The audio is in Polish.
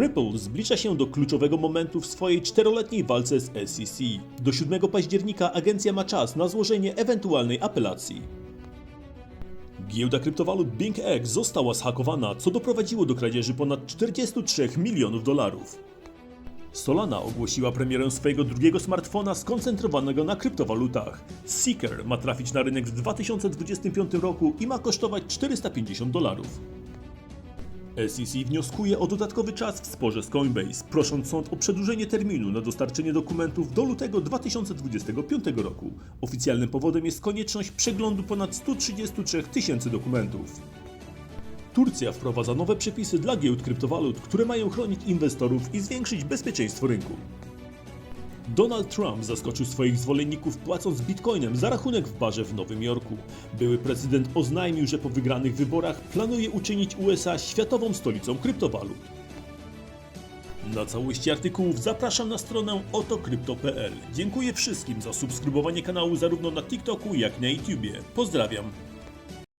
Ripple zbliża się do kluczowego momentu w swojej czteroletniej walce z SEC. Do 7 października agencja ma czas na złożenie ewentualnej apelacji. Giełda kryptowalut BingX została zhakowana, co doprowadziło do kradzieży ponad 43 milionów dolarów. Solana ogłosiła premierę swojego drugiego smartfona skoncentrowanego na kryptowalutach. Seeker ma trafić na rynek w 2025 roku i ma kosztować 450 dolarów. SEC wnioskuje o dodatkowy czas w sporze z Coinbase, prosząc sąd o przedłużenie terminu na dostarczenie dokumentów do lutego 2025 roku. Oficjalnym powodem jest konieczność przeglądu ponad 133 tysięcy dokumentów. Turcja wprowadza nowe przepisy dla giełd kryptowalut, które mają chronić inwestorów i zwiększyć bezpieczeństwo rynku. Donald Trump zaskoczył swoich zwolenników płacąc bitcoinem za rachunek w barze w Nowym Jorku. Były prezydent oznajmił, że po wygranych wyborach planuje uczynić USA światową stolicą kryptowalut. Na całości artykułów zapraszam na stronę otokrypto.pl. Dziękuję wszystkim za subskrybowanie kanału zarówno na TikToku jak i na YouTubie. Pozdrawiam.